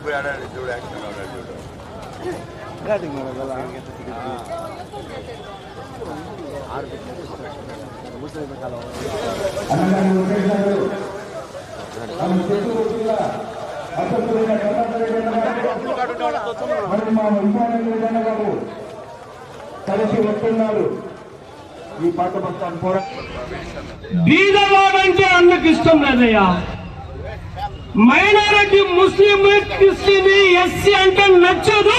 போய் ஆடாடி ஜூடு ஆக்ஷன் ஆடாடி ஜூடு கேட்டுங்க அதெல்லாம் ஆறு முஸ்லிம் காலம் కలిసి వస్తున్నారు. ఈ పాత బస్తాన్ని పోరాటం బీదవాడంటే ఇష్టం లేదయ్యా. మైనారిటీ ముస్లిం క్రిస్టియన్ ఎస్సీ అంటే నచ్చదు.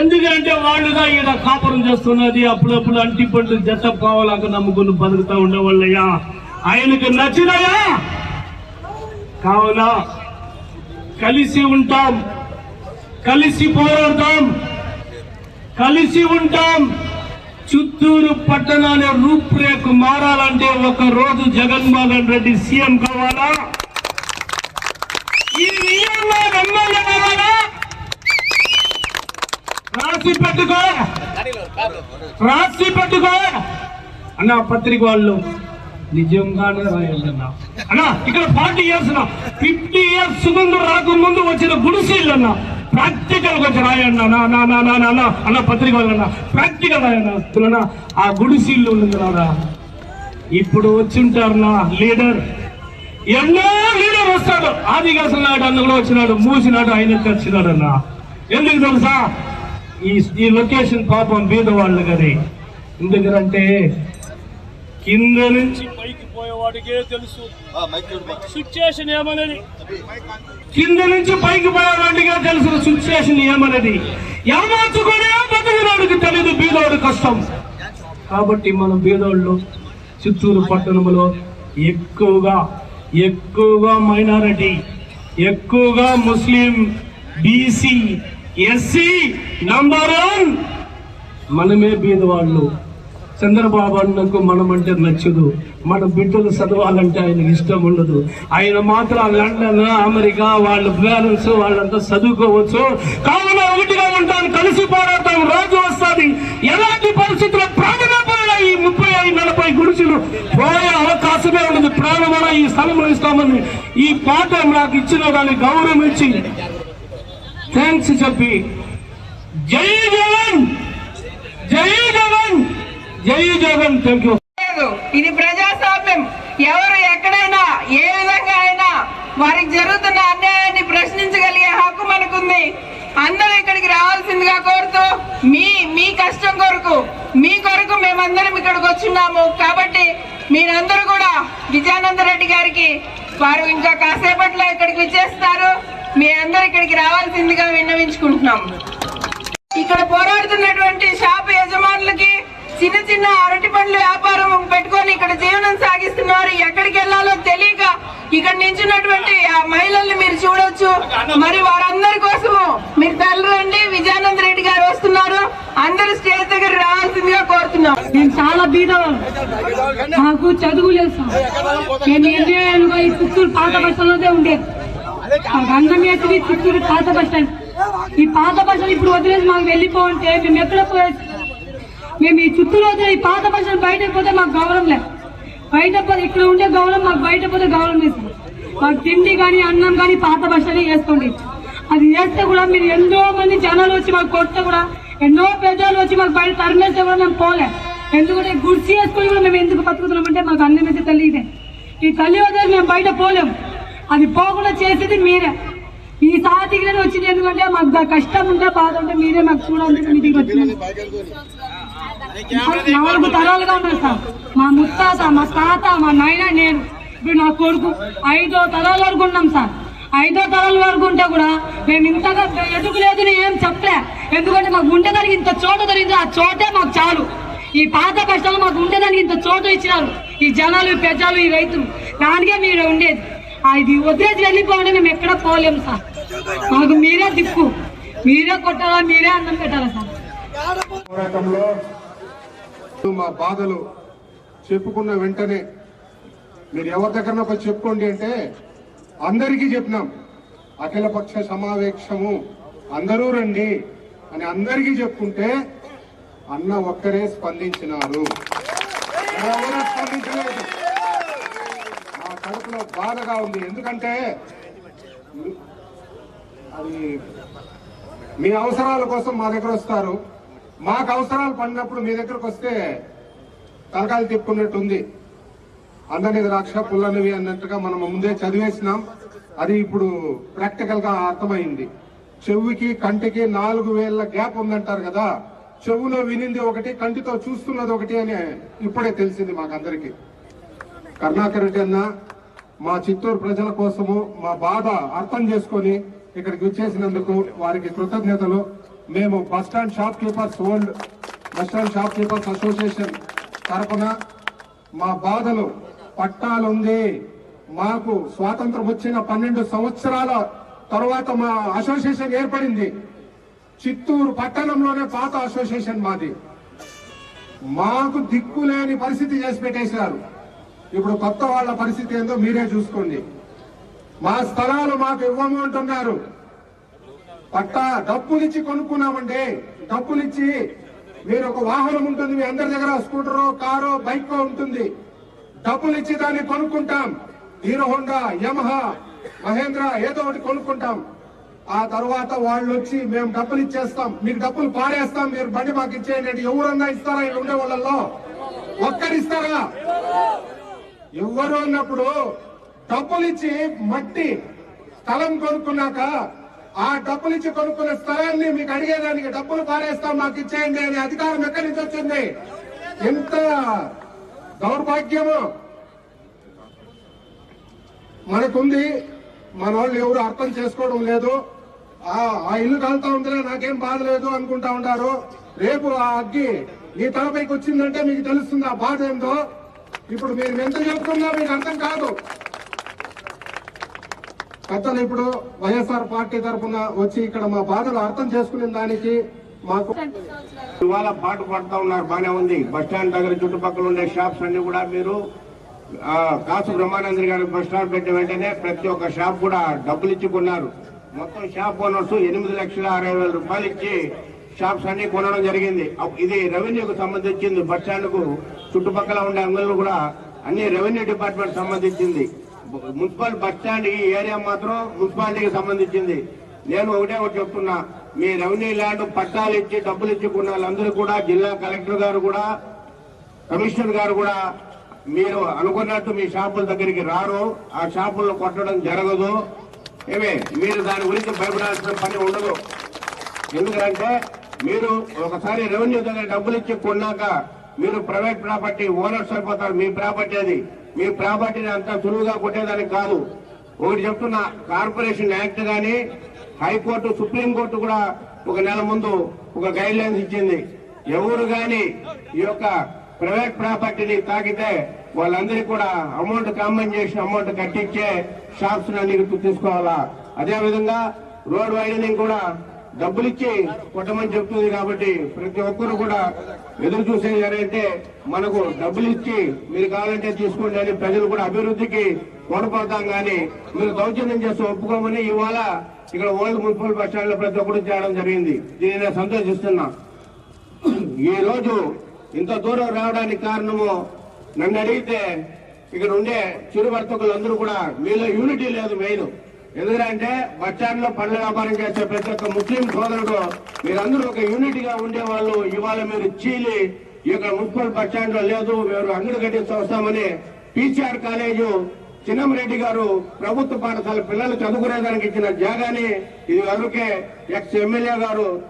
ఎందుకంటే వాళ్ళుగా ఈడ కాపురం చేస్తున్నది. అప్పుడప్పుడు అంటి పండ్లు జత పావలాగా నమ్ముకుని బతుకుతా ఉండేవాళ్ళయ్యా. ఆయనకు నచ్చినయా? కావున కలిసి ఉంటాం. కలిసి పోరాడతాం. కలిసి ఉంటాం. చిత్తూరు పట్టణాన్ని రూపురేఖ మారాలంటే ఒక రోజు జగన్మోహన్ రెడ్డి సీఎం కావాలా? ఈ ఎమ్మెల్యే కావాలా? రాసి పెట్టుకో. రాసి పెట్టుకో. అన్న పత్రిక వాళ్ళు నిజంగానే రాయాలన్నా. అన్నా ఇక్కడ ఫార్టీ ఇయర్స్ ఫిఫ్టీ ఇయర్స్ ముందు రాకముందు వచ్చిన గుడిసీళ్ళు అన్నా ప్రాక్టికల్ కొంచెం రాయన్నా నా నా నా నా నా అన్న పత్రిక వాళ్ళన్నా ప్రాక్టికల్ రాయన్న. ఆ గుడిసీళ్ళు ఉంది రాదా ఇప్పుడు వచ్చింటారునా? లీడర్. ఎన్నో లీడర్ వస్తాడు. ఆదివాసుల నాడు అన్న కూడా వచ్చినాడు మూసినాడు ఆయన వచ్చినాడు అన్న ఎందుకు తెలుసా? ఈ ఈ లొకేషన్ పాపం బీద వాళ్ళు కదా ఎందుకంటే కింద నుంచి పైకి పోయేవాడికే తెలుసు. సిచ్యుయేషన్ ఏమనేది? కింద నుంచి పైకి పోయేవాడిగా తెలుసు సిచ్యుయేషన్ ఏమనేది. ఏమార్చుకునే బతుకునాడికి తెలీదు బీదోడు కష్టం. కాబట్టి మనం బీదోళ్ళు చిత్తూరు పట్టణంలో ఎక్కువగా ఎక్కువగా మైనారిటీ ఎక్కువగా Muslim BC SC number one మనమే బీదవాళ్ళు. చంద్రబాబు అన్నకు మనం అంటే నచ్చదు. మన బిడ్డలు చదవాలంటే ఆయనకి ఇష్టం ఉండదు. ఆయన మాత్రం లండన్ అమెరికా వాళ్ళ బ్యాలెన్స్ వాళ్ళంతా చదువుకోవచ్చు. కావున ఒకటిగా ఉంటాం కలిసి పోరాటం రోజు వస్తుంది. ఎలాంటి పరిస్థితుల్లో ప్రాణమే ఈ ముప్పై ఐదు నలభై గుడిసెలు పోయే అవకాశమే ఉండదు. ప్రాణమైన ఈ స్థలంలో ఇస్తామని ఈ పాట నాకు ఇచ్చిన దాన్ని గౌరవం ఇచ్చి థ్యాంక్స్ చెప్పి. జై జవాన్! జై జవాన్! జై జగన్ థ్యాంక్ యూ లేదు ఇది ప్రజాస్వామ్యం. ఎవరు ఎక్కడైనా ఏ విధంగా అయినా వారికి జరుగుతున్న అన్యాయాన్ని ప్రశ్నించగలిగే హక్కు మనకుంది. అందరూ ఇక్కడికి రావాల్సిందిగా కోరుతూ మీ మీ కష్టం కొరకు మీ కొరకు మేమందరం ఇక్కడికి వచ్చున్నాము. కాబట్టి మీరందరూ కూడా విజయానంద రెడ్డి గారికి వారు ఇంకా కాసేపట్లో ఇక్కడికి విచ్చేస్తారు. మీ అందరూ ఇక్కడికి రావాల్సిందిగా విన్నవించుకుంటున్నాం. ఇక్కడ పోరాడుతున్నటువంటి షాప్ యజమానులకి చిన్న చిన్న అరటి పండ్ల వ్యాపారం పెట్టుకొని ఇక్కడ జీవనం సాగిస్తున్నారు. ఎక్కడికి వెళ్ళాలో తెలియక ఇక్కడ నించున్నటువంటి ఆ మహిళల్ని మీరు చూడొచ్చు. మరి వారందరి కోసము మీరు తల్లిరండి విజయానంద రెడ్డి గారు వస్తున్నారు. అందరూ స్టేజ్ దగ్గర రావాల్సిందిగా కోరుతున్నాం. నేను చాలా బీదం నాకు చదువు లేదు నేను ఎన్ని ఈ చిత్తూరు పాత బస్ స్టాండ్లోనే ఉండేది. నాకు అన్నం చిత్తూరు పాత బస్ స్టాండ్. ఈ పాత బస్ స్టాండ్ ఇప్పుడు వదిలేసి మాకు వెళ్ళిపోతే మేము ఎక్కడ పోయేది? మేము ఈ చుట్టూ వదిలే ఈ పాత భాషలు బయట పోతే మాకు గౌరవం లేదు. బయట పోతే ఇక్కడ ఉండే గౌరవం మాకు బయట పోతే గౌరవం లేదు. మాకు తిండి కానీ అన్నం కానీ పాత భాషలే స్టాండ్ వేసుకోండి. అది వేస్తే కూడా మీరు ఎంతో మంది జనాలు వచ్చి మాకు కొడితే కూడా ఎన్నో పెద్దలు వచ్చి మాకు బయట తరిమేస్తే కూడా మేము పోలే. ఎందుకంటే గుర్చి వేసుకుని కూడా మేము ఎందుకు బతుకుతున్నామంటే మాకు అన్నం అయితే తల్లి ఇదే. ఈ తల్లి వదిలి మేము బయట పోలేం. అది పోకుండా చేసేది మీరే. ఈ సాతికి వచ్చింది ఎందుకంటే మాకు కష్టం ఉంటే బాధ ఉంటే మీరే మాకు చూడాలంటే మీటింగ్ వచ్చింది నాలుగు తరాలుగా ఉన్నారు సార్ మా ముత్తాత మా తాత మా నాయన నేను. ఇప్పుడు నా కొడుకు ఐదో తరాల వరకు ఉన్నాం సార్. ఐదో తరాల వరకు ఉంటే కూడా మేము ఇంతగా ఎదుగులేదు ఏం చెప్పలే. ఎందుకంటే మాకు ఉండేదానికి ఇంత చోట దొరికింది. ఆ చోటే మాకు చాలు. ఈ పాత కష్టాలు మాకు ఉండేదానికి ఇంత చోట ఇచ్చినారు. ఈ జనాలు ఈ పెద్దలు ఈ రైతులు. దానికే మీరు ఉండేది. అది ఇది వదిలేసి వెళ్ళిపోండి మేము ఎక్కడ పోలేము సార్. మాకు మీరే దిక్కు. మీరే కొట్టాలా మీరే అన్నం పెట్టాలా సార్? పోరాటంలో మా బాధలు చెప్పుకున్న వెంటనే మీరు ఎవరి దగ్గర ఒక చెప్పుకోండి అంటే అందరికీ చెప్పినాం. అఖిలపక్ష సమావేశము అందరూ రండి అని అందరికీ చెప్పుకుంటే అన్న ఒక్కరే స్పందించినారు. స్పందించలేదు. మా కడుపులో బాధగా ఉంది. ఎందుకంటే అది మీ అవసరాల కోసం మా దగ్గర వస్తారు. మాకు అవసరాలు పడినప్పుడు మీ దగ్గరకు వస్తే తలకాయలు తిప్పుకున్నట్టుంది. అందరి ద్రాక్ష పుల్లనివి అన్నట్టుగా మనం ముందే చదివేసినాం. అది ఇప్పుడు ప్రాక్టికల్గా అర్థమైంది. చెవుకి కంటికి నాలుగు వేల గ్యాప్ ఉందంటారు కదా చెవులో వినింది ఒకటి కంటితో చూస్తున్నది ఒకటి అని ఇప్పుడే తెలిసింది మాకందరికి. కరుణాకర్ రెడ్డి అన్న మా చిత్తూరు ప్రజల కోసము మా బాధ అర్థం చేసుకొని ఇక్కడికి వచ్చేసినందుకు వారికి కృతజ్ఞతలు. మేము bus stand shop keepers old bus stand shop keepers association తరపున మా బాధలు పట్టాలుంది. మాకు స్వాతంత్రం వచ్చిన పన్నెండు సంవత్సరాల తర్వాత మా అసోసియేషన్ ఏర్పడింది. చిత్తూరు పట్టణంలోనే పాత అసోసియేషన్ మాది. మాకు దిక్కులేని పరిస్థితి చేసి పెట్టేశారు. ఇప్పుడు కొత్త వాళ్ళ పరిస్థితి ఏందో మీరే చూసుకోండి. మా స్థలాలు మాకు ఇవ్వము అంటున్నారు పట్టా డబ్బులిచ్చి కొనుక్కున్నామండి. డబ్బులిచ్చి మీరు ఒక వాహనం ఉంటుంది మీ అందరి దగ్గర స్కూటరో కారో బైక్ ఉంటుంది. డబ్బులు ఇచ్చి దాన్ని కొనుక్కుంటాం. హీరో హోండా యమహా మహేంద్ర ఏదో ఒకటి కొనుక్కుంటాం. ఆ తర్వాత వాళ్ళు వచ్చి మేము డబ్బులు ఇచ్చేస్తాం మీకు డబ్బులు పారేస్తాం మీరు బండి మాకు ఇచ్చేయండి. ఎవరన్నా ఇస్తారా ఇక్కడ ఉండే వాళ్ళల్లో? ఒక్కరిస్తారా? ఎవరు అన్నప్పుడు డబ్బులు ఇచ్చి మట్టి స్థలం కొనుక్కున్నాక ఆ డబ్బులు ఇచ్చి కొనుక్కున్న స్థలాన్ని మీకు అడిగేదానికి డబ్బులు పారేస్తాం మాకు ఇచ్చేయండి అనే అధికారం ఎక్కడి నుంచి వచ్చింది? ఎంత దౌర్భాగ్యము. మనకుంది మన వాళ్ళు ఎవరు అర్థం చేసుకోవడం లేదు. ఆ ఇల్లు కాలుతా ఉందిలే నాకేం బాధ లేదు అనుకుంటా ఉంటారు రేపు ఆ అగ్గి మీ తలపైకి వచ్చిందంటే మీకు తెలుస్తుంది ఆ బాధ ఏందో. ఇప్పుడు మీరు ఎంత చెప్తున్నా మీకు అర్థం కాదు. అతను ఇప్పుడు వైఎస్ఆర్ పార్టీ తరఫున వచ్చి ఇక్కడ మా బాధలు అర్థం చేసుకునే దానికి మాకు ఇవాళ పాటు పడతా ఉన్నారు బానే ఉంది. బస్ స్టాండ్ దగ్గర చుట్టుపక్కల ఉండే షాప్స్ అన్ని కూడా మీరు కాసు బ్రహ్మానందరి గారి బస్ స్టాండ్ పెట్టిన వెంటనే ప్రతి ఒక్క షాప్ కూడా డబ్బులు ఇచ్చి కొన్నారు. మొత్తం షాప్ ఓనర్స్ ఎనిమిది లక్షల అరవై వేల రూపాయలు ఇచ్చి షాప్స్ అన్ని కొనడం జరిగింది. ఇది రెవెన్యూకు సంబంధించింది. బస్కు చుట్టుపక్కల ఉండే అంగళ్ళు కూడా అన్ని రెవెన్యూ డిపార్ట్మెంట్ సంబంధించింది. మున్సిపల్ బస్ స్టాండ్ ఈ ఏరియా మాత్రం మున్సిపాలిటీకి సంబంధించింది. నేను ఒకటే ఒకటి చెప్తున్నా మీ రెవెన్యూ ల్యాండ్ పట్టాలు ఇచ్చి డబ్బులు ఇచ్చి కొన్న వాళ్ళందరూ కూడా జిల్లా కలెక్టర్ గారు కూడా కమిషనర్ గారు కూడా మీరు అనుకున్నట్టు మీ షాపుల దగ్గరికి రారు. ఆ షాపుల్లో కొట్టడం జరగదు. ఏమే మీరు దాని గురించి భయపడాల్సిన పని ఉండదు. ఎందుకంటే మీరు ఒకసారి రెవెన్యూ దగ్గర డబ్బులు ఇచ్చి కొన్నాక మీరు ప్రైవేట్ ప్రాపర్టీ ఓనర్స్ అయిపోతారు. మీ ప్రాపర్టీ అది. మీ ప్రాపర్టీని అంత సులువుగా కొట్టేదానికి కాదు. ఒకటి చెప్తున్నా కార్పొరేషన్ యాక్ట్ గాని హైకోర్టు సుప్రీంకోర్టు కూడా ఒక నెల ముందు ఒక గైడ్ లైన్స్ ఇచ్చింది. ఎవరు గాని ఈ యొక్క ప్రైవేట్ ప్రాపర్టీని తాకితే వాళ్ళందరికీ కూడా అమౌంట్ కాంపెన్సేషన్ అమౌంట్ కట్టించే షాప్స్ అన్ని తీసుకోవాలా? అదేవిధంగా రోడ్ వైడనింగ్ కూడా డబ్బులు ఇచ్చి కొట్టమని చెప్తుంది కాబట్టి ప్రతి ఒక్కరు కూడా ఎదురు చూసేది ఎవరైతే మనకు డబ్బులు ఇచ్చి మీరు కావాలంటే తీసుకోండి అని ప్రజలు కూడా అభివృద్ధికి తోడ్పడతాం కానీ మీరు దౌర్జన్యం చేస్తూ ఒప్పుకోమని ఇవాళ ఇక్కడ ఓల్డ్ మున్సిపల్ బస్ స్టాండ్లో ప్రతి ఒక్కరు చేయడం జరిగింది. దీన్ని నేను సంతోషిస్తున్నా. ఈ రోజు ఇంత దూరం రావడానికి కారణము నన్ను అడిగితే ఇక్కడ ఉండే చిరు వర్తకులందరూ కూడా మీలో యూనిటీ లేదు మెయిన్. ఎందుకంటే బస్ పండ్ల వ్యాపారం చేసే ప్రతి ఒక్క ముస్లిం సోదరుడు మీరందరూ ఒక యూనిటీగా ఉండేవాళ్ళు. ఇవాళ మీరు చీలి ఇక్కడ మున్సిపల్ బస్లో లేదు మీరు అంగడి కట్టిస్తూ వస్తామని పీసీఆర్ కాలేజు చిన్నంరెడ్డి గారు ప్రభుత్వ పాఠశాల పిల్లలు చదువుకునేదానికి ఇచ్చిన జాగాని ఇది వరకే ఎక్స్ ఎమ్మెల్యే గారు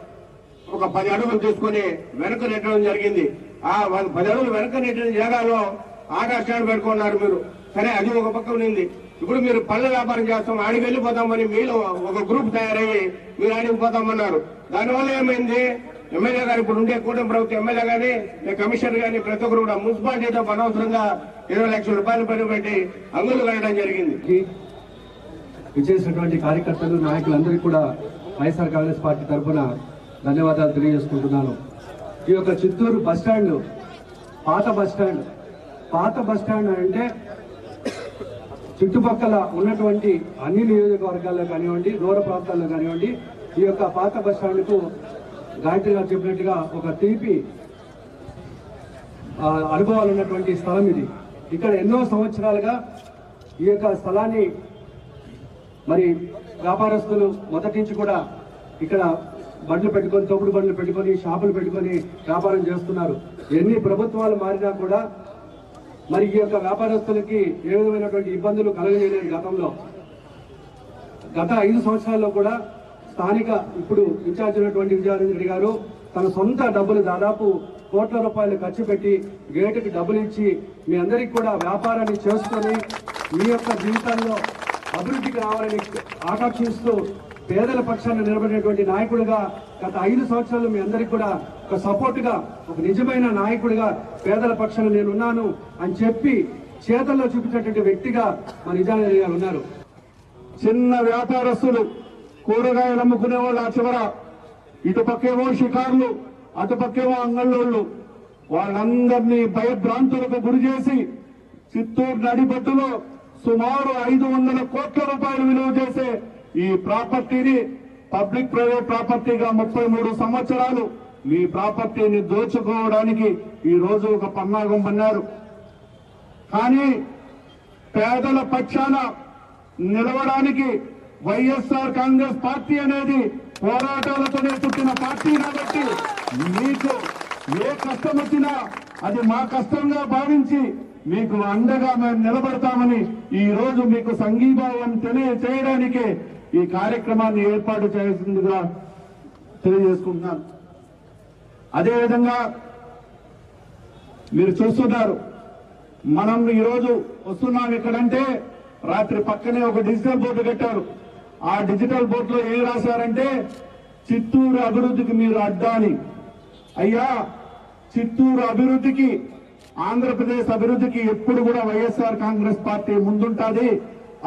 ఒక పది అడుగులు తీసుకుని వెనక నెట్టడం జరిగింది. ఆ పది అడుగులు వెనక నెట్టిన జాగాలో ఆటో స్టాండ్ పెట్టుకున్నారు మీరు. సరే అది ఒక పక్క ఉంది ఇప్పుడు మీరు పళ్ళ వ్యాపారం చేస్తాం ఆడికి వెళ్ళిపోతామని మీలో ఒక గ్రూప్ తయారయ్యి మీరు ఆడికి పోతామన్నారు. దానివల్ల ఏమైంది? ఎమ్మెల్యే గారు ఇప్పుడు ఉండే కూటమి ప్రభుత్వం ఎమ్మెల్యే గాని కమిషనర్ గాని ప్రతి ఒక్కరు కూడా మున్సిపాలిటీతో అనవసరంగా ఇరవై లక్షల రూపాయలు పని పెట్టి అంగులు కట్టడం జరిగింది. విచ్చేసినటువంటి కార్యకర్తలు నాయకులందరికీ కూడా వైఎస్ఆర్ కాంగ్రెస్ పార్టీ తరఫున ధన్యవాదాలు తెలియజేసుకుంటున్నాను. ఈ యొక్క చిత్తూరు బస్ స్టాండ్ పాత బస్ స్టాండ్ పాత బస్ స్టాండ్ అంటే చుట్టుపక్కల ఉన్నటువంటి అన్ని నియోజకవర్గాల్లో కానివ్వండి దూర ప్రాంతాల్లో కానివ్వండి ఈ యొక్క పాత బస్ స్టాండ్కు గాయత్రి గారు చెప్పినట్టుగా ఒక తీపి అనుభవాలు ఉన్నటువంటి స్థలం ఇది. ఇక్కడ ఎన్నో సంవత్సరాలుగా ఈ యొక్క స్థలాన్ని మరి వ్యాపారస్తులు మొదటి నుంచి కూడా ఇక్కడ బండ్లు పెట్టుకొని తోపుడు బండ్లు పెట్టుకొని షాపులు పెట్టుకొని వ్యాపారం చేస్తున్నారు. ఎన్ని ప్రభుత్వాలు మారినా కూడా మరి ఈ యొక్క వ్యాపారస్తులకి ఏ విధమైనటువంటి ఇబ్బందులు కలగలేదు గతంలో గత ఐదు సంవత్సరాల్లో కూడా స్థానిక ఇప్పుడు ఇన్ఛార్జ్ ఉన్నటువంటి విజయానంద రెడ్డి గారు తన సొంత డబ్బులు దాదాపు కోట్ల రూపాయలు ఖర్చు పెట్టి గేటుకి డబ్బులు ఇచ్చి మీ అందరికి కూడా వ్యాపారాన్ని చేసుకొని మీ యొక్క జీవితాల్లో అభివృద్ధికి రావాలని ఆకాంక్షిస్తూ పేదల పక్షాన్ని నిలబడినటువంటి నాయకుడిగా గత ఐదు సంవత్సరాలు మీ అందరికి కూడా ఒక సపోర్ట్గా ఒక నిజమైన నాయకుడిగా పేదల పక్షాన నేనున్నాను అని చెప్పి చేతల్లో చూపించేటువంటి వ్యక్తిగా మా నిజానంద గారు ఉన్నారు. చిన్న వ్యాపారస్తులు కూరగాయలు అమ్ముకునే వాళ్ళు ఆ చివర. ఇటుపక్కేమో షికార్లు అటుపక్కేమో అంగళ్ళోళ్ళు. వాళ్ళందరినీ భయభ్రాంతులకు గురి చేసి చిత్తూరు నడిబొట్టులో సుమారు ఐదు వందల కోట్ల రూపాయలు విలువ చేసే ఈ ప్రాపర్టీని పబ్లిక్ ప్రైవేట్ ప్రాపర్టీగా ముప్పై మూడు సంవత్సరాలు మీ ప్రాపర్టీని దోచుకోవడానికి ఈ రోజు ఒక పన్నాగం పన్నారు. కానీ పేదల పక్షాన నిలవడానికి వైఎస్ఆర్ కాంగ్రెస్ పార్టీ అనేది పోరాటాలతోనే పుట్టిన పార్టీ కాబట్టి మీకు ఏ కష్టం వచ్చినా అది మా కష్టంగా భావించి మీకు అండగా మేము నిలబడతామని ఈ రోజు మీకు సంఘీభావం తెలియచేయడానికే ఈ కార్యక్రమాన్ని ఏర్పాటు చేసిందిగా తెలియజేసుకుంటున్నాను. అదేవిధంగా మీరు చూస్తున్నారు మనం ఈరోజు వస్తున్నాం ఇక్కడంటే రాత్రి పక్కనే ఒక డిజిటల్ బోర్డు కట్టారు. ఆ డిజిటల్ బోర్డులో ఏం రాశారంటే చిత్తూరు అభివృద్ధికి మీరు అడ్డాని అయ్యా చిత్తూరు అభివృద్ధికి ఆంధ్రప్రదేశ్ అభివృద్ధికి ఎప్పుడు కూడా వైఎస్ఆర్ కాంగ్రెస్ పార్టీ ముందుంటాది.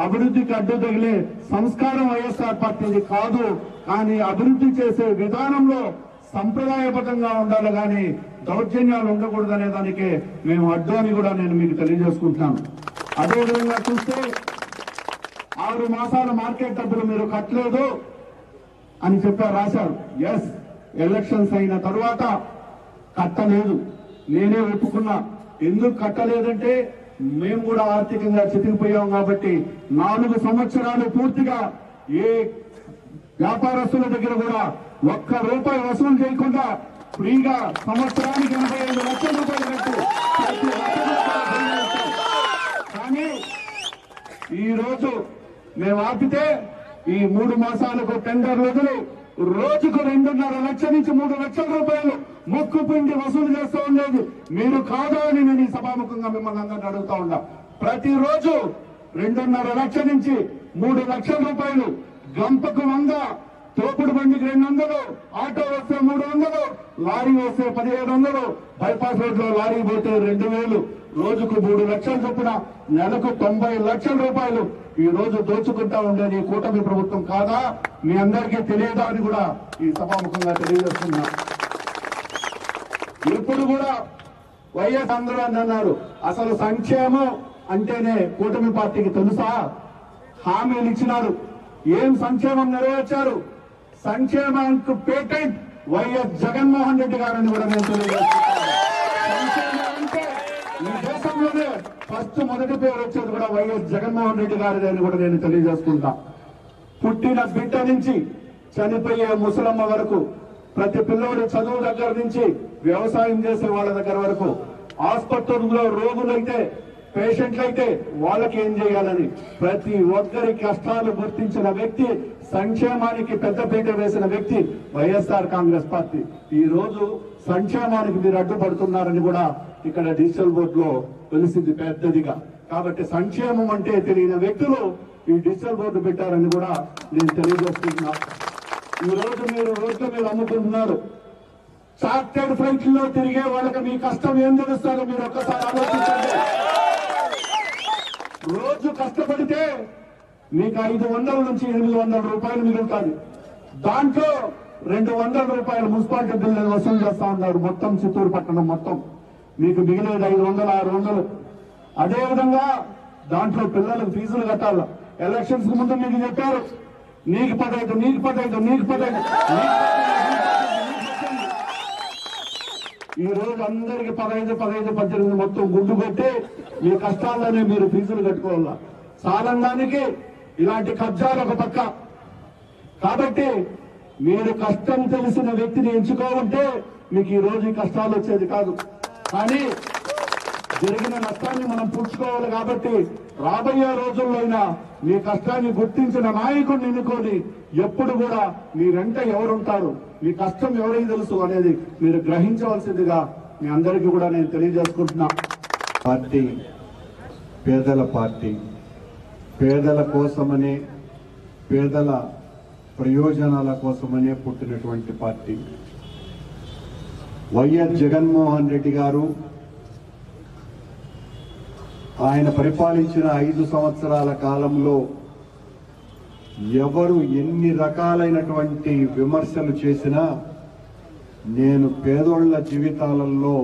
అభివృద్ధికి అడ్డు తగిలే సంస్కారం వైఎస్ఆర్ పార్టీది కాదు. కానీ అభివృద్ధి చేసే విధానంలో సంప్రదాయబద్ధంగా ఉండాలి కానీ దౌర్జన్యాలు ఉండకూడదనే దానికే మేము అడ్డు అని కూడా నేను మీకు తెలియజేసుకుంటున్నాను. అదేవిధంగా చూస్తే ఆరు మాసాల మార్కెట్ డబ్బులు మీరు కట్టలేదు అని చెప్పారు రాశారు. ఎస్ ఎలక్షన్స్ అయిన తరువాత కట్టలేదు. నేనే ఒప్పుకున్నా. ఎందుకు కట్టలేదంటే మేము కూడా ఆర్థికంగా చితికిపోయాం కాబట్టి నాలుగు సంవత్సరాలు పూర్తిగా ఏ వ్యాపారస్తుల దగ్గర కూడా ఒక్క రూపాయి వసూలు చేయకుండా ఫ్రీగా సంవత్సరానికి ఎనభై ఐదు లక్షల రూపాయలు కట్టి కానీ ఈరోజు మేము ఆపితే ఈ మూడు మాసాలకు టెండర్ వదిలి రోజుకు రెండున్నర లక్షల నుంచి మూడు లక్షల రూపాయలు మొక్కు పిండి వసూలు చేస్తూ ఉండేది. మీరు కాదా అని నేను ఈ సభాముఖంగా మిమ్మల్ని అందరినీ అడుగుతా ఉన్నా. ప్రతిరోజు రెండున్నర లక్షల నుంచి మూడు లక్షల రూపాయలు గంపకు వంద తోపుడు బండికి రెండు వందలు ఆటో వస్తే మూడు వందలు లారీ వస్తే పదిహేడు వందలు బైపాస్ రోడ్లో లారీ పోతే రెండు వేలు రోజుకు మూడు లక్షలు చొప్పున నెలకు తొంభై లక్షల రూపాయలు. ఈ రోజు దోచుకుంటా ఉండేది ఈ కూటమి ప్రభుత్వం కాదా? మీ అందరికీ తెలియదా అని కూడా ఈ సభాముఖంగా తెలియజేస్తున్నా. ఇప్పుడు కూడా వైఎస్ అందరూ అని అన్నారు అసలు సంక్షేమం అంటేనే కూటమి పార్టీకి తెలుసా? హామీలు ఇచ్చినారు. ఏం సంక్షేమం నెరవేర్చారు? సంక్షేమానికి పేటెంట్ వైఎస్ జగన్మోహన్ రెడ్డి గారని కూడా నేను తెలియజేస్తున్నాను ఈ దేశంలోనే ఫస్ట్ మొదటి పేరు వచ్చేది కూడా వైఎస్ జగన్మోహన్ రెడ్డి గారిది అని కూడా నేను తెలియజేసుకుంటా. పుట్టిన బిడ్డ నుంచి చనిపోయే ముసలమ్మ వరకు ప్రతి పిల్లోడి చదువు దగ్గర నుంచి వ్యవసాయం చేసే వాళ్ళ దగ్గర వరకు ఆసుపత్రుల్లో రోగులైతే పేషెంట్లు అయితే వాళ్ళకి ఏం చేయాలని ప్రతి ఒక్కరి కష్టాలు గుర్తించిన వ్యక్తి సంక్షేమానికి పెద్దపీట వేసిన వ్యక్తి వైఎస్ఆర్ కాంగ్రెస్ పార్టీ. ఈ రోజు సంక్షేమానికి మీరు అడ్డుపడుతున్నారని కూడా ఇక్కడ డిజిటల్ బోర్డులో తెలిసింది పెద్దదిగా. కాబట్టి సంక్షేమం అంటే తెలియని వ్యక్తులు ఈ డిజిటల్ బోర్డు పెట్టారని కూడా నేను తెలియజేస్తున్నా. ఈ రోజు మీరు రోడ్లు మీరు అమ్ముకుంటున్నారు. చార్టెడ్ ఫ్లైట్లో తిరిగే వాళ్ళకి మీ కష్టం ఏం తెలుస్తారో మీరు ఒక్కసారి ఆలోచించండి. రోజు కష్టపడితే మీకు ఐదు వందల నుంచి ఎనిమిది వందల రూపాయలు మిగులుతుంది దాంట్లో రెండు వందల రూపాయలు మున్సిపాలిటీ బిల్లులు వసూలు చేస్తా ఉన్నారు. మొత్తం చిత్తూరు పట్టణం మొత్తం. మీకు మిగిలేదు ఐదు వందలు ఆరు వందలు. అదేవిధంగా దాంట్లో పిల్లలకు ఫీజులు కట్టాలి? ఎలక్షన్స్కు ముందు మీకు చెప్పారు. నీకు పదైదు నీకు పదైదు నీకు పదైదు ఈ రోజు అందరికి పదహైదు పదహైదు పద్దెనిమిది మొత్తం గుడ్డు కొట్టి మీ కష్టాల్లోనే మీరు ఫీజులు కట్టుకోవాలా? సాలంగానికి ఇలాంటి కబ్జాలు ఒక పక్క. కాబట్టి మీరు కష్టం తెలిసిన వ్యక్తిని ఎంచుకోవంటే మీకు ఈ రోజు కష్టాలు వచ్చేది కాదు. కానీ జరిగిన నష్టాన్ని మనం పూడ్చుకోవాలి కాబట్టి రాబోయే రోజుల్లో అయినా మీ కష్టాన్ని గుర్తించిన నాయకుడిని ఎన్నుకొని ఎప్పుడు కూడా మీ వెంట ఎవరుంటారు? మీ కష్టం ఎవరికి తెలుసు అనేది మీరు గ్రహించవలసిందిగా మీ అందరికీ కూడా నేను తెలియజేసుకుంటున్నా. పార్టీ పేదల పార్టీ పేదల కోసమనే పేదల ప్రయోజనాల కోసమనే పుట్టినటువంటి పార్టీ. వైఎస్ జగన్మోహన్ రెడ్డి గారు ఆయన పరిపాలించిన ఐదు సంవత్సరాల కాలంలో ఎవరు ఎన్ని రకాలైనటువంటి విమర్శలు చేసినా నేను పేదోళ్ళ జీవితాలలో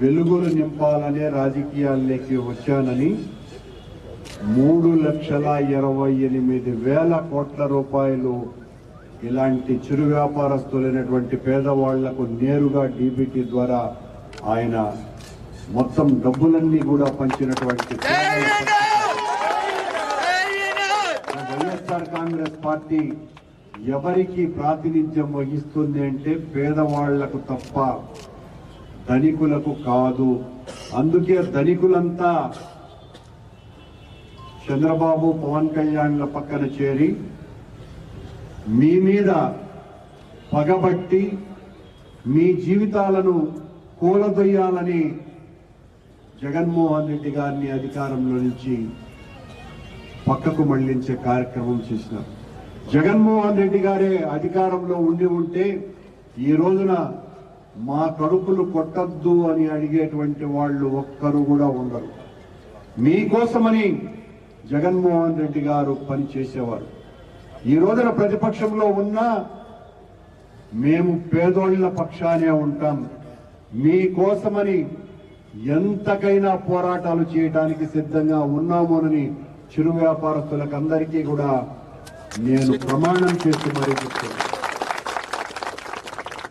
వెలుగులు నింపాలనే రాజకీయాల్లోకి వచ్చానని మూడు లక్షల ఇరవై ఎనిమిది వేల కోట్ల రూపాయలు ఇలాంటి చిరు వ్యాపారస్తులైనటువంటి పేదవాళ్ళకు నేరుగా డీబీటీ ద్వారా ఆయన మొత్తం డబ్బులన్నీ కూడా పంచినటువంటి వైఎస్ఆర్ కాంగ్రెస్ పార్టీ ఎవరికి ప్రాతినిధ్యం వహిస్తుంది అంటే పేదవాళ్ళకు తప్ప ధనికులకు కాదు. అందుకే ధనికులంతా చంద్రబాబు పవన్ కళ్యాణ్ల పక్కన చేరి మీ మీద పగబట్టి మీ జీవితాలను కూలదొయ్యాలని జగన్మోహన్ రెడ్డి గారిని అధికారంలో నుంచి పక్కకు మళ్ళించే కార్యక్రమం చేసినారు జగన్మోహన్ రెడ్డి గారే అధికారంలో ఉండి ఉంటే ఈ రోజున మా కడుపులు కొట్టద్దు అని అడిగేటువంటి వాళ్ళు ఒక్కరు కూడా ఉండరు. మీకోసమని జగన్మోహన్ రెడ్డి గారు పని చేసేవారు. ఈ రోజున ప్రతిపక్షంలో ఉన్నా మేము పేదోళ్ళ పక్షానే ఉంటాం. మీకోసమని ఎంతకైనా పోరాటాలు చేయడానికి సిద్ధంగా ఉన్నామోనని చిరు వ్యాపారస్తులకు అందరికీ కూడా నేను ప్రమాణం చేసి మరీ చెప్తున్నాను.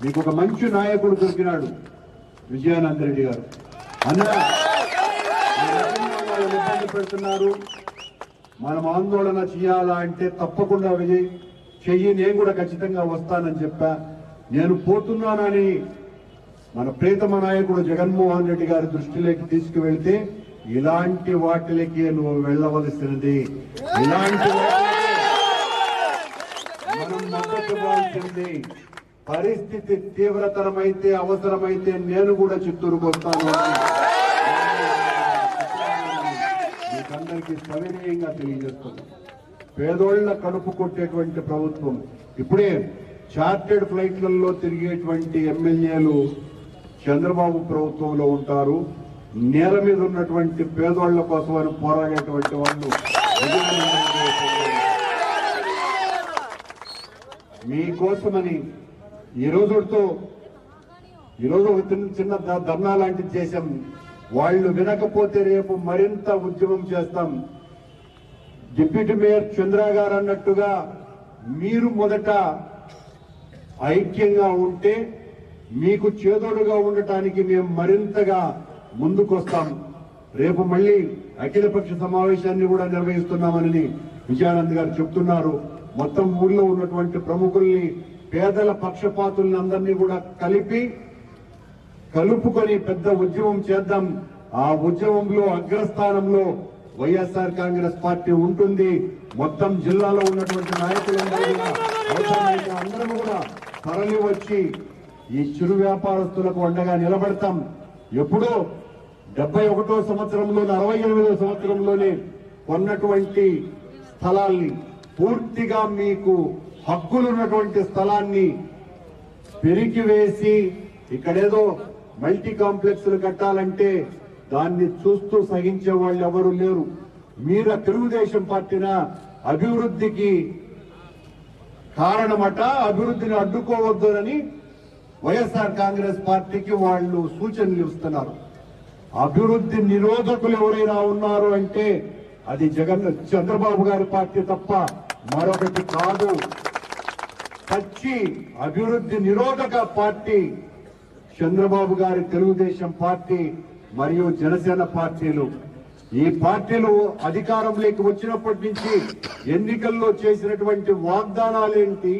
మీకు ఒక మంచి నాయకుడు దొరికినాడు విజయానంద రెడ్డి గారు. అన్న వాళ్ళు ఇబ్బంది పెడుతున్నారు? మనం ఆందోళన చేయాలా అంటే తప్పకుండా విజయ్ చెయ్యి నేను కూడా ఖచ్చితంగా వస్తానని చెప్పా. నేను పోతున్నానని మన ప్రీతమ నాయకుడు జగన్మోహన్ రెడ్డి గారి దృష్టిలోకి తీసుకువెళ్తే ఇలాంటి వాటిలకి నువ్వు వెళ్ళవలసినది. ఇలాంటి మనం మద్దతు ఇవ్వాల్సింది పరిస్థితి తీవ్రతరమైతే అవసరమైతే నేను కూడా చిత్తూరుకు వస్తాను. అందరికీ సవినీయంగా తెలియజేస్తుంది పేదోళ్ళ కడుపు కొట్టేటువంటి ప్రభుత్వం ఇప్పుడే చార్టెడ్ ఫ్లైట్లలో తిరిగేటువంటి ఎమ్మెల్యేలు చంద్రబాబు ప్రభుత్వంలో ఉంటారు. నేల మీద ఉన్నటువంటి పేదోళ్ళ కోసమని పోరాడేటువంటి వాళ్ళు మీకోసమని ఈ రోజుతో ఈరోజు ఒక చిన్న చిన్న ధర్నా లాంటిది చేశాం. వాళ్ళు వినకపోతే రేపు మరింత ఉద్యమం చేస్తాం. డిప్యూటీ మేయర్ చంద్ర గారు అన్నట్టుగా మీరు మొదట ఐక్యంగా ఉంటే మీకు చేదోడుగా ఉండటానికి మేము మరింతగా ముందుకొస్తాం. రేపు మళ్ళీ అఖిలపక్ష సమావేశాన్ని కూడా నిర్వహిస్తున్నామని విజయానంద్ గారు చెప్తున్నారు. మొత్తం ఊళ్ళో ఉన్నటువంటి ప్రముఖుల్ని పేదల పక్షపాతుల్ని అందరినీ కూడా కలిపి కలుపుకొని పెద్ద ఉద్యమం చేద్దాం. ఆ ఉద్యమంలో అగ్రస్థానంలో వైఎస్ఆర్ కాంగ్రెస్ పార్టీ ఉంటుంది. మొత్తం జిల్లాలో ఉన్నటువంటి నాయకులందరూ కూడా అందరం కూడా తరలి వచ్చి ఈ చిరు వ్యాపారస్తులకు అండగా నిలబడతాం. ఎప్పుడో డెబ్బై ఒకటో సంవత్సరంలో అరవై ఎనిమిదో సంవత్సరంలోనే కొన్నటువంటి స్థలాల్ని పూర్తిగా మీకు హక్కులున్నటువంటి స్థలాన్ని పెరికి వేసి ఇక్కడేదో మల్టీ కాంప్లెక్స్లు కట్టాలంటే దాన్ని చూస్తూ సహించే వాళ్ళు ఎవరు లేరు. మీరు తెలుగుదేశం పార్టీన అభివృద్ధికి కారణమట అభివృద్ధిని అడ్డుకోవద్దునని వైఎస్ఆర్ కాంగ్రెస్ పార్టీకి వాళ్ళు సూచనలు ఇస్తున్నారు. అభివృద్ధి నిరోధకులు ఎవరైనా ఉన్నారు అంటే అది జగన్ చంద్రబాబు గారి పార్టీ తప్ప మరొకటి కాదు. పచ్చి అభివృద్ధి నిరోధక పార్టీ చంద్రబాబు గారి తెలుగుదేశం పార్టీ మరియు జనసేన పార్టీలు. ఈ పార్టీలు అధికారంలోకి వచ్చినప్పటి నుంచి ఎన్నికల్లో చేసినటువంటి వాగ్దానాలేంటి?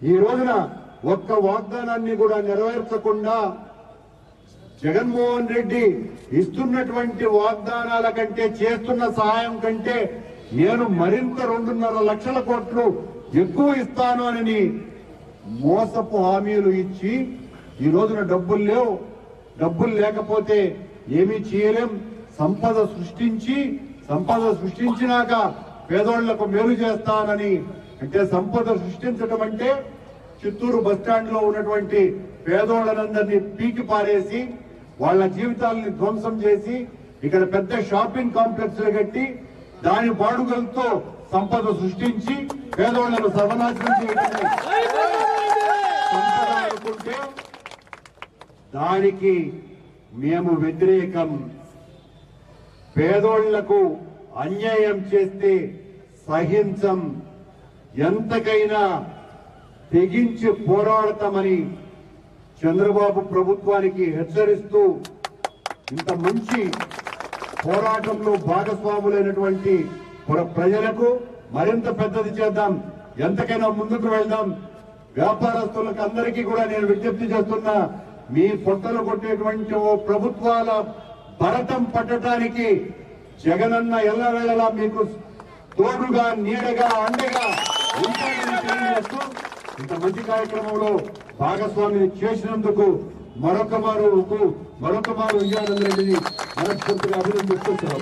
ఈ రోజున ఒక్క వాగ్దానాన్ని కూడా నెరవేర్చకుండా జగన్మోహన్ రెడ్డి ఇస్తున్నటువంటి వాగ్దానాల కంటే చేస్తున్న సహాయం కంటే నేను మరింత రెండున్నర లక్షల కోట్లు ఎక్కువ ఇస్తాను అని మోసపు హామీలు ఇచ్చి ఈ రోజున డబ్బులు లేవు. డబ్బులు లేకపోతే ఏమీ చేయలేం. సంపద సృష్టించి సంపద సృష్టించినాక పేదోళ్ళకు మేలు చేస్తానని అంటే సంపద సృష్టించడం అంటే చిత్తూరు బస్టాండ్లో ఉన్నటువంటి పేదోళ్ళనందరినీ పీకి పారేసి వాళ్ళ జీవితాలని ధ్వంసం చేసి ఇక్కడ పెద్ద షాపింగ్ కాంప్లెక్స్ కట్టి దాని బాడుగలతో సంపద సృష్టించి పేదోళ్ళను సర్వనాశనం చేయడం సంపద అనుకుంటే దానికి మేము వ్యతిరేకం. పేదోళ్ళకు అన్యాయం చేస్తే సహించం. ఎంతకైనా తెగించి పోరాడతామని చంద్రబాబు ప్రభుత్వానికి హెచ్చరిస్తూ ఇంత మంచి పోరాటంలో భాగస్వాములైనటువంటి ప్రజలకు మరింత పెద్దది చేద్దాం. ఎంతకైనా ముందుకు వెళ్దాం. వ్యాపారస్తులకు అందరికీ కూడా నేను విజ్ఞప్తి చేస్తున్నా మీ పొట్టలు కొట్టేటువంటి ఓ ప్రభుత్వాల భరతం పట్టడానికి జగనన్న ఎల్లవేళలా మీకు తోడుగా నీడగా అండగా ఉంటాడని తెలియజేస్తూ ఇంత మంచి కార్యక్రమంలో భాగస్వామిని చేసినందుకు మరొక మారు మరొక మారు విజయానంద రెడ్డిని మనస్ఫూర్తిగా అభినందిస్తున్నాం